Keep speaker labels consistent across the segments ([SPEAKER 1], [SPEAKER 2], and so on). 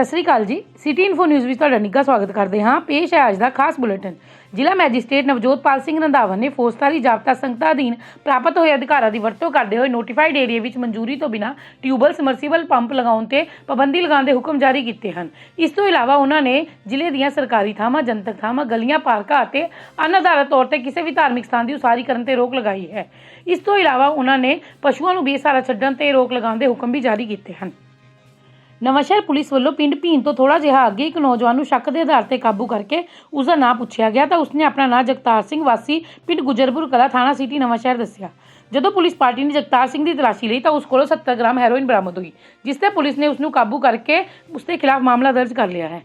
[SPEAKER 1] ਸਤਿ ਸ੍ਰੀ ਅਕਾਲ ਜੀ। City info news ਵਿੱਚ ਤੁਹਾਡਾ ਨਿੱਘਾ ਸਵਾਗਤ ਕਰਦੇ ਹਾਂ। ਪੇਸ਼ ਹੈ ਅੱਜ ਦਾ ਖਾਸ ਬੁਲੇਟਿਨ। ਜ਼ਿਲ੍ਹਾ ਮੈਜਿਸਟ੍ਰੇਟ ਨਵਜੋਤਪਾਲ ਸਿੰਘ ਰੰਧਾਵਾ ਨੇ ਫੌਜਦਾਰੀ ਜ਼ਾਬਤਾ ਸੰਗਤਾਂ ਅਧੀਨ ਪ੍ਰਾਪਤ ਹੋਏ ਅਧਿਕਾਰਾਂ ਦੀ ਵਰਤੋਂ ਕਰਦੇ ਹੋਏ ਨੋਟੀਫਾਈਡ ਏਰੀਆ ਵਿੱਚ ਮਨਜ਼ੂਰੀ ਤੋਂ ਬਿਨਾਂ ਟਿਊਬਲ ਸਮਰਸੀਬਲ ਪੰਪ ਲਗਾਉਣ ਤੇ ਪਾਬੰਦੀ ਲਗਾਉਣ ਦੇ ਹੁਕਮ ਜਾਰੀ ਕੀਤੇ ਹਨ। ਇਸ ਤੋਂ ਇਲਾਵਾ ਉਹਨਾਂ ਨੇ ਜ਼ਿਲ੍ਹੇ ਦੀਆਂ ਸਰਕਾਰੀ ਥਾਵਾਂ, ਜਨਤਕ ਥਾਵਾਂ, ਗਲੀਆਂ, ਪਾਰਕਾਂ ਅਤੇ ਅਨਅਧਾਰਤ ਤੌਰ ਤੇ ਕਿਸੇ ਵੀ ਧਾਰਮਿਕ ਸਥਾਨ ਦੀ ਉਸਾਰੀ ਕਰਨ ਤੇ ਰੋਕ ਲਗਾਈ ਹੈ। ਇਸ ਤੋਂ ਇਲਾਵਾ ਉਹਨਾਂ ਨੇ ਪਸ਼ੂਆਂ ਨੂੰ ਬੇਸਹਾਰਾ ਛੱਡਣ ਤੇ ਰੋਕ ਲਗਾਉਣ ਦੇ ਹੁਕਮ ਵੀ ਜਾਰੀ ਕੀਤੇ ਹਨ। ਨਵਾਂਸ਼ਹਿਰ ਪੁਲਿਸ ਵੱਲੋਂ ਪਿੰਡ ਭੀਨ ਤੋਂ ਥੋੜਾ ਜਿਹਾ ਅੱਗੇ ਇੱਕ ਨੌਜਵਾਨ ਨੂੰ ਸ਼ੱਕ ਦੇ ਆਧਾਰ ਤੇ ਕਾਬੂ ਕਰਕੇ ਉਸ ਦਾ ਨਾਂ ਪੁੱਛਿਆ ਗਿਆ ਤਾਂ ਉਸਨੇ ਆਪਣਾ ਨਾਂ ਜਗਤਾਰ ਸਿੰਘ ਵਾਸੀ ਪਿੰਡ ਗੁਜਰਪੁਰ ਕਲਾ ਥਾਣਾ ਸਿਟੀ ਨਵਾਂਸ਼ਹਿਰ ਦੱਸਿਆ। ਜਦੋਂ ਪੁਲਿਸ ਪਾਰਟੀ ਨੇ ਜਗਤਾਰ ਸਿੰਘ ਦੀ ਤਲਾਸ਼ੀ ਲਈ ਤਾਂ ਉਸ ਕੋਲੋਂ 70 ਗ੍ਰਾਮ ਹੈਰੋਇਨ ਬਰਾਮਦ ਹੋਈ, ਜਿਸ ਤੇ ਪੁਲਿਸ ਨੇ ਉਸ ਨੂੰ ਕਾਬੂ ਕਰਕੇ ਉਸ ਦੇ ਖਿਲਾਫ ਮਾਮਲਾ ਦਰਜ ਕਰ ਲਿਆ ਹੈ।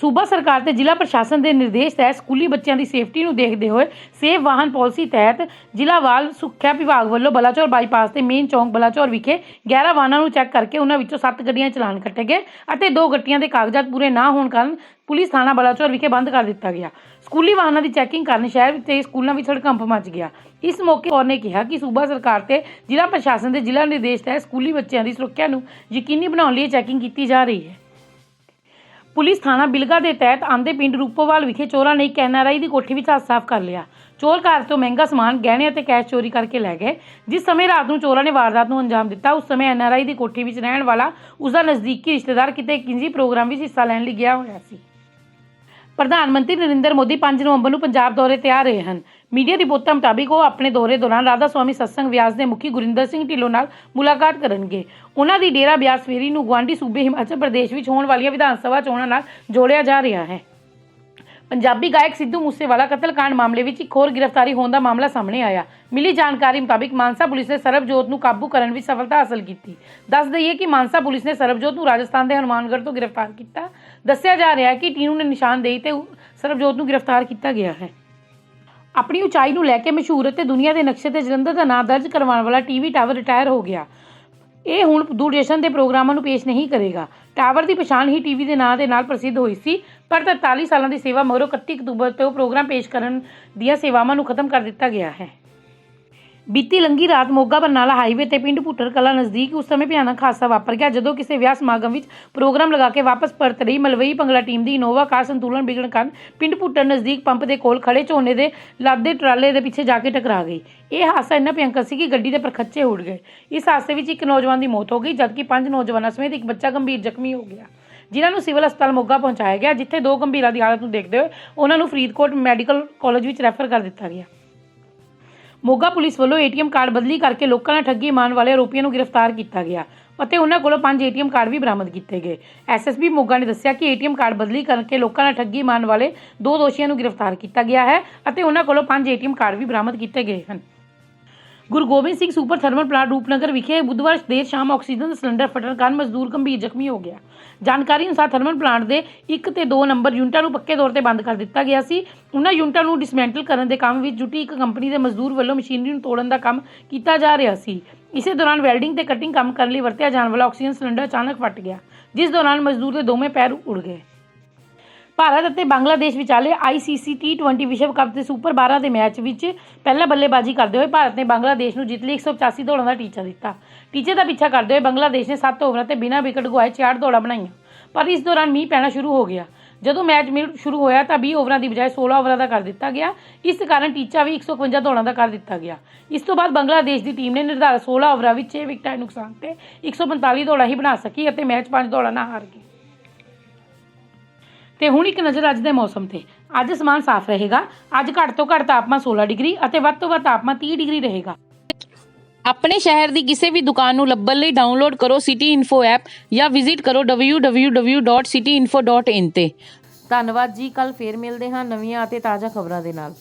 [SPEAKER 1] ਸੂਬਾ ਸਰਕਾਰ ਤੇ ਜ਼ਿਲ੍ਹਾ ਪ੍ਰਸ਼ਾਸਨ ਦੇ ਨਿਰਦੇਸ਼ ਤਹਿਤ ਸਕੂਲੀ ਬੱਚਿਆਂ ਦੀ ਸੇਫਟੀ ਨੂੰ ਦੇਖਦੇ ਹੋਏ ਸੇਫ ਵਾਹਨ ਪਾਲਿਸੀ ਤਹਿਤ ਜ਼ਿਲ੍ਹਾ ਵਾਲ ਸੁਰੱਖਿਆ ਵਿਭਾਗ ਵੱਲੋਂ ਬਲਾਚੌਰ ਬਾਈਪਾਸ ਤੇ ਮੇਨ ਚੌਂਕ ਬਲਾਚੌਰ ਵਿਖੇ 11 ਵਾਹਨਾਂ ਨੂੰ ਚੈੱਕ ਕਰਕੇ ਉਹਨਾਂ ਵਿੱਚੋਂ 7 ਗੱਡੀਆਂ ਦੇ ਚਲਾਨ ਕੱਟੇ ਗਏ ਅਤੇ ਦੋ ਗੱਡੀਆਂ ਦੇ ਕਾਗਜ਼ਾਤ ਪੂਰੇ ਨਾ ਹੋਣ ਕਾਰਨ ਪੁਲਿਸ ਥਾਣਾ ਬਲਾਚੌਰ ਵਿਖੇ ਬੰਦ ਕਰ ਦਿੱਤਾ ਗਿਆ। ਸਕੂਲੀ ਵਾਹਨਾਂ ਦੀ ਚੈਕਿੰਗ ਕਾਰਨ ਸ਼ਹਿਰ ਵਿੱਚ ਤੇ ਸਕੂਲਾਂ ਵਿੱਚ ਹੜਕੰਪ ਮਚ ਗਿਆ। ਇਸ ਮੌਕੇ ਉਹਨੇ ਕਿਹਾ ਕਿ ਸੂਬਾ ਸਰਕਾਰ ਤੇ ਜ਼ਿਲ੍ਹਾ ਪ੍ਰਸ਼ਾਸਨ ਦੇ ਜ਼ਿਲ੍ਹਾ ਨਿਰਦੇਸ਼ ਤਹਿਤ ਸਕੂਲੀ ਬੱਚਿਆਂ ਦੀ ਸੁਰੱਖਿਆ ਨੂੰ ਯਕੀਨੀ ਬਣਾਉਣ ਲਈ ਚੈਕਿੰਗ ਕੀਤੀ ਜਾ ਰਹੀ ਹੈ। ਪੁਲਿਸ ਥਾਣਾ ਬਿਲਗਾ ਦੇ ਤਹਿਤ ਆਂਦੇ ਪਿੰਡ ਰੂਪੋਵਾਲ ਵਿਖੇ ਚੋਰਾਂ ਨੇ ਇੱਕ ਐਨਆਰਆਈ ਦੀ ਕੋਠੀ ਵਿੱਚ ਹੱਥ ਸਾਫ਼ ਕਰ ਲਿਆ। ਚੋਰ ਘਰ ਤੋਂ ਮਹਿੰਗਾ ਸਮਾਨ, ਗਹਿਣੇ ਅਤੇ ਕੈਸ਼ ਚੋਰੀ ਕਰਕੇ ਲੈ ਗਏ। ਜਿਸ ਸਮੇਂ ਰਾਤ ਨੂੰ ਚੋਰਾਂ ਨੇ ਵਾਰਦਾਤ ਨੂੰ ਅੰਜਾਮ ਦਿੱਤਾ, ਉਸ ਸਮੇਂ ਐਨਆਰਆਈ ਦੀ ਕੋਠੀ ਵਿੱਚ ਰਹਿਣ ਵਾਲਾ, ਉਸ ਦਾ ਨਜ਼ਦੀਕੀ ਰਿਸ਼ਤੇਦਾਰ ਕਿਤੇ ਕਿੰਜੀ ਪ੍ਰੋਗਰਾਮ ਵਿੱਚ ਹਿੱਸਾ ਲੈਣ ਲਈ ਗਿਆ ਹੋਇਆ ਸੀ। ਪ੍ਰਧਾਨ ਮੰਤਰੀ ਨਰਿੰਦਰ ਮੋਦੀ 5 ਨਵੰਬਰ ਨੂੰ ਪੰਜਾਬ ਦੌਰੇ ਤੇ ਆ ਰਹੇ ਹਨ। ਮੀਡੀਆ ਰਿਪੋਰਟਾਂ ਮੁਤਾਬਿਕ ਉਹ ਆਪਣੇ ਦੌਰੇ ਦੌਰਾਨ ਰਾਧਾ ਸਵਾਮੀ ਸਤਸੰਗ ਵਿਆਸ ਦੇ ਮੁਖੀ ਗੁਰਿੰਦਰ ਸਿੰਘ ਢਿੱਲੋਂ ਨਾਲ ਮੁਲਾਕਾਤ ਕਰਨਗੇ। ਉਹਨਾਂ ਦੀ ਡੇਰਾ ਬਿਆਸ ਫੇਰੀ ਨੂੰ ਗੁਆਂਢੀ ਸੂਬੇ ਹਿਮਾਚਲ ਪ੍ਰਦੇਸ਼ ਵਿੱਚ ਹੋਣ ਵਾਲੀਆਂ ਵਿਧਾਨ ਸਭਾ ਚੋਣਾਂ ਨਾਲ ਜੋੜਿਆ ਜਾ ਰਿਹਾ ਹੈ। ਪੰਜਾਬੀ ਗਾਇਕ ਸਿੱਧੂ ਮੂਸੇਵਾਲਾ ਕਤਲकांड ਮਾਮਲੇ ਵਿੱਚ ਇੱਕ ਹੋਰ ਗ੍ਰਿਫਤਾਰੀ ਹੋਣ ਦਾ ਮਾਮਲਾ ਸਾਹਮਣੇ ਆਇਆ। ਮਿਲੀ ਜਾਣਕਾਰੀ ਮੁਤਾਬਿਕ ਮਾਨਸਾ ਪੁਲਿਸ ਨੇ ਸਰਬਜੋਤ ਨੂੰ ਕਾਬੂ ਕਰਨ ਵਿੱਚ ਸਫਲਤਾ ਹਾਸਲ ਕੀਤੀ। ਦੱਸ ਦਈਏ ਕਿ ਮਾਨਸਾ ਪੁਲਿਸ ਨੇ ਸਰਬਜੋਤ ਨੂੰ ਰਾਜਸਥਾਨ ਦੇ ਹਨੂਮਾਨਗੜ੍ਹ ਤੋਂ ਗ੍ਰਿਫਤਾਰ ਕੀਤਾ। ਦੱਸਿਆ ਜਾ ਰਿਹਾ ਹੈ ਕਿ ਟੀਨੂ ਨੇ ਨਿਸ਼ਾਨਦੇਹੀ ਤੇ ਸਰਬਜੋਤ ਨੂੰ ਗ੍ਰਿਫਤਾਰ ਕੀਤਾ ਗਿਆ ਹੈ। ਆਪਣੀ ਉਚਾਈ ਨੂੰ ਲੈ ਕੇ ਮਸ਼ਹੂਰ ਅਤੇ ਦੁਨੀਆ ਦੇ ਨਕਸ਼ੇ ਤੇ ਜਲੰਧਰ ਦਾ ਨਾਮ ਦਰਜ ਕਰਵਾਉਣ ਵਾਲਾ ਟੀਵੀ ਟਾਵਰ ਰਿਟਾਇਰ ਹੋ ਗਿਆ। ਇਹ ਹੁਣ ਦੂਰਦਰਸ਼ਨ ਦੇ ਪ੍ਰੋਗਰਾਮਾਂ ਨੂੰ ਪੇਸ਼ ਨਹੀਂ ਕਰੇਗਾ। ਟਾਵਰ ਦੀ ਪਛਾਣ ਹੀ ਟੀਵੀ ਦੇ ਨਾਂ ਦੇ ਨਾਲ ਪ੍ਰਸਿੱਧ ਹੋਈ ਸੀ, ਪਰ 43 ਸਾਲਾਂ ਦੀ ਸੇਵਾ ਮਗਰੋਂ 31 ਅਕਤੂਬਰ ਤੋਂ ਪ੍ਰੋਗਰਾਮ ਪੇਸ਼ ਕਰਨ ਦੀਆਂ ਸੇਵਾਵਾਂ ਨੂੰ ਖਤਮ ਕਰ ਦਿੱਤਾ ਗਿਆ ਹੈ। ਬੀਤੀ ਲੰਗੀ ਰਾਤ ਮੋਗਾ ਬਰਨਾਲਾ ਹਾਈਵੇ ਤੇ ਪਿੰਡ ਭੁੱਟਰ ਕਲਾ ਨਜ਼ਦੀਕ ਉਸ ਸਮੇਂ ਭਿਆਨਕ ਹਾਦਸਾ ਵਾਪਰ ਗਿਆ ਜਦੋਂ ਕਿਸੇ ਵਿਆਹ ਸਮਾਗਮ ਵਿੱਚ ਪ੍ਰੋਗਰਾਮ ਲਗਾ ਕੇ ਵਾਪਸ ਪਰਤ ਰਹੀ ਮਲਵਈ ਭੰਗੜਾ ਟੀਮ ਦੀ ਇਨੋਵਾ ਕਾਰ ਸੰਤੁਲਨ ਵਿਗੜਨ ਕਾਰਨ ਪਿੰਡ ਭੁੱਟਰ ਨਜ਼ਦੀਕ ਪੰਪ ਦੇ ਕੋਲ ਖੜੇ ਝੋਨੇ ਦੇ ਲਾਦੇ ਟਰਾਲੇ ਦੇ ਪਿੱਛੇ ਜਾ ਕੇ ਟਕਰਾ ਗਈ। ਇਹ ਹਾਦਸਾ ਇੰਨਾ ਭਿਅੰਕਰ ਸੀ ਕਿ ਗੱਡੀ ਦੇ ਪਰਖੱਚੇ ਉੱਡ ਗਏ। ਇਸ ਹਾਦਸੇ ਵਿੱਚ ਇੱਕ ਨੌਜਵਾਨ ਦੀ ਮੌਤ ਹੋ ਗਈ, ਜਦਕਿ ਪੰਜ ਨੌਜਵਾਨਾਂ ਸਮੇਤ ਇੱਕ ਬੱਚਾ ਗੰਭੀਰ ਜ਼ਖਮੀ ਹੋ ਗਿਆ। ਜਿਨ੍ਹਾਂ ਨੂੰ ਸਿਵਲ ਹਸਪਤਾਲ ਮੋਗਾ ਪਹੁੰਚਾਇਆ ਗਿਆ, ਜਿੱਥੇ ਦੋ ਗੰਭੀਰਾਂ ਦੀ ਹਾਲਤ ਨੂੰ ਦੇਖਦੇ ਹੋਏ ਉਹਨਾਂ ਨੂੰ ਫਰੀਦਕੋਟ ਮੈਡੀਕਲ ਕਾਲਜ ਵਿੱਚ ਰੈਫਰ ਕਰ ਦਿੱਤਾ ਗਿਆ। ਮੋਗਾ ਪੁਲਿਸ ਵੱਲੋਂ ਏਟੀਐਮ ਕਾਰਡ ਬਦਲੀ ਕਰਕੇ ਲੋਕਾਂ ਨਾਲ ਠੱਗੀ ਮਾਰਨ ਵਾਲੇ ਆਰੋਪੀਆਂ ਨੂੰ ਗ੍ਰਿਫਤਾਰ ਕੀਤਾ ਗਿਆ ਅਤੇ ਉਹਨਾਂ ਕੋਲੋਂ ਪੰਜ ਏਟੀਐਮ ਕਾਰਡ ਵੀ ਬਰਾਮਦ ਕੀਤੇ ਗਏ। ਐਸਐਸਬੀ ਮੋਗਾ ਨੇ ਦੱਸਿਆ ਕਿ ਏਟੀਐਮ ਕਾਰਡ ਬਦਲੀ ਕਰਕੇ ਲੋਕਾਂ ਨਾਲ ਠੱਗੀ ਮਾਰਨ ਵਾਲੇ ਦੋ ਦੋਸ਼ੀਆਂ ਨੂੰ ਗ੍ਰਿਫਤਾਰ ਕੀਤਾ ਗਿਆ ਹੈ ਅਤੇ ਉਹਨਾਂ ਕੋਲੋਂ ਪੰਜ ਏਟੀਐਮ ਕਾਰਡ ਵੀ ਬਰਾਮਦ ਕੀਤੇ ਗਏ ਹਨ। Guru Gobind Singh super thermal plant Rupnagar ਵਿਖੇ ਬੁੱਧਵਾਰ ਦੇਰ ਸ਼ਾਮ ਆਕਸੀਜਨ ਦਾ ਸਿਲੰਡਰ ਫਟਣ ਕਾਰਨ ਮਜ਼ਦੂਰ ਗੰਭੀਰ ਜ਼ਖਮੀ ਹੋ ਗਿਆ। ਜਾਣਕਾਰੀ ਅਨੁਸਾਰ ਥਰਮਲ ਪਲਾਂਟ ਦੇ 1 ਤੇ 2 ਨੰਬਰ ਯੂਨਿਟਾਂ ਨੂੰ ਪੱਕੇ ਤੌਰ ਤੇ ਬੰਦ ਕਰ ਦਿੱਤਾ ਗਿਆ ਸੀ। ਉਹਨਾਂ ਯੂਨਿਟਾਂ ਨੂੰ ਡਿਸਮੈਂਟਲ ਕਰਨ ਦੇ ਕੰਮ ਵਿੱਚ ਜੁਟੀ ਇੱਕ ਕੰਪਨੀ ਦੇ ਮਜ਼ਦੂਰ ਵੱਲੋਂ ਮਸ਼ੀਨਰੀ ਨੂੰ ਤੋੜਨ ਦਾ ਕੰਮ ਕੀਤਾ ਜਾ ਰਿਹਾ ਸੀ। ਇਸੇ ਦੌਰਾਨ ਵੈਲਡਿੰਗ ਤੇ ਕਟਿੰਗ ਕੰਮ ਕਰਨ ਲਈ ਵਰਤਿਆ ਜਾਣ ਵਾਲਾ ਆਕਸੀਜਨ ਸਿਲੰਡਰ ਅਚਾਨਕ ਫਟ ਗਿਆ, ਜਿਸ ਦੌਰਾਨ ਮਜ਼ਦੂਰ ਦੇ ਦੋਵੇਂ ਪੈਰ ਉੜ ਗਏ। ਭਾਰਤ ਅਤੇ ਬੰਗਲਾਦੇਸ਼ ਵਿਚਾਲੇ ICC T20 ਵਿਸ਼ਵ ਕੱਪ ਦੇ ਸੁਪਰ 12 ਦੇ ਮੈਚ ਵਿੱਚ ਪਹਿਲਾ ਬੱਲੇਬਾਜ਼ੀ ਕਰਦੇ ਹੋਏ ਭਾਰਤ ਨੇ ਬੰਗਲਾਦੇਸ਼ ਨੂੰ ਜਿੱਤ ਲਈ 185 ਦੌੜਾਂ ਦਾ ਟੀਚਾ ਦਿੱਤਾ। ਟੀਚੇ ਦਾ ਪਿੱਛਾ ਕਰਦੇ ਹੋਏ ਬੰਗਲਾਦੇਸ਼ ਨੇ 7 ਓਵਰਾਂ ਤੇ ਬਿਨਾਂ ਵਿਕਟ ਗਵਾਏ 66 ਦੌੜਾਂ ਬਣਾਈਆਂ। ਪਰ ਇਸ ਦੌਰਾਨ ਮੀਂਹ ਪੈਣਾ ਸ਼ੁਰੂ ਹੋ ਗਿਆ। ਜਦੋਂ ਮੈਚ ਮਿਲ ਸ਼ੁਰੂ ਹੋਇਆ ਤਾਂ 20 ਓਵਰਾਂ ਦੀ ਬਜਾਏ 16 ਓਵਰਾਂ ਦਾ ਕਰ ਦਿੱਤਾ ਗਿਆ। ਇਸ ਕਾਰਨ ਟੀਚਾ ਵੀ 151 ਦੌੜਾਂ ਦਾ ਕਰ ਦਿੱਤਾ ਗਿਆ। ਇਸ ਤੋਂ ਬਾਅਦ ਬੰਗਲਾਦੇਸ਼ ਦੀ ਟੀਮ ਨੇ ਨਿਰਧਾਰਤ 16 ਓਵਰਾਂ ਵਿੱਚ 6 ਵਿਕਟਾਂ ਦੇ ਨੁਕਸਾਨ ਤੇ 145 ਦੌੜਾਂ ਹੀ ਬਣਾ ਸਕੀ ਅਤੇ ਮੈਚ 5 ਦੌੜਾਂ ਨਾਲ ਹਾਰ ਗਈ। ਤੇ ਹੁਣ ਇੱਕ ਨਜ਼ਰ ਅੱਜ ਦੇ ਮੌਸਮ ਤੇ। ਅੱਜ ਅਸਮਾਨ ਸਾਫ਼ ਰਹੇਗਾ। ਅੱਜ ਘੱਟ ਤੋਂ ਘੱਟ ਤਾਪਮਾਨ 16 ਡਿਗਰੀ ਅਤੇ ਵੱਧ ਤੋਂ ਵੱਧ ਤਾਪਮਾਨ 30 ਡਿਗਰੀ ਰਹੇਗਾ।
[SPEAKER 2] ਆਪਣੇ ਸ਼ਹਿਰ ਦੀ ਕਿਸੇ ਵੀ ਦੁਕਾਨ ਨੂੰ ਲੱਭਣ ਲਈ ਡਾਊਨਲੋਡ ਕਰੋ ਸਿਟੀ ਇਨਫੋ ਐਪ ਜਾਂ ਵਿਜ਼ਿਟ ਕਰੋ www.cityinfo.in ਤੇ।
[SPEAKER 1] ਧੰਨਵਾਦ ਜੀ। ਕੱਲ ਫੇਰ ਮਿਲਦੇ ਹਾਂ ਨਵੀਆਂ ਅਤੇ ਤਾਜ਼ਾ ਖਬਰਾਂ ਦੇ ਨਾਲ।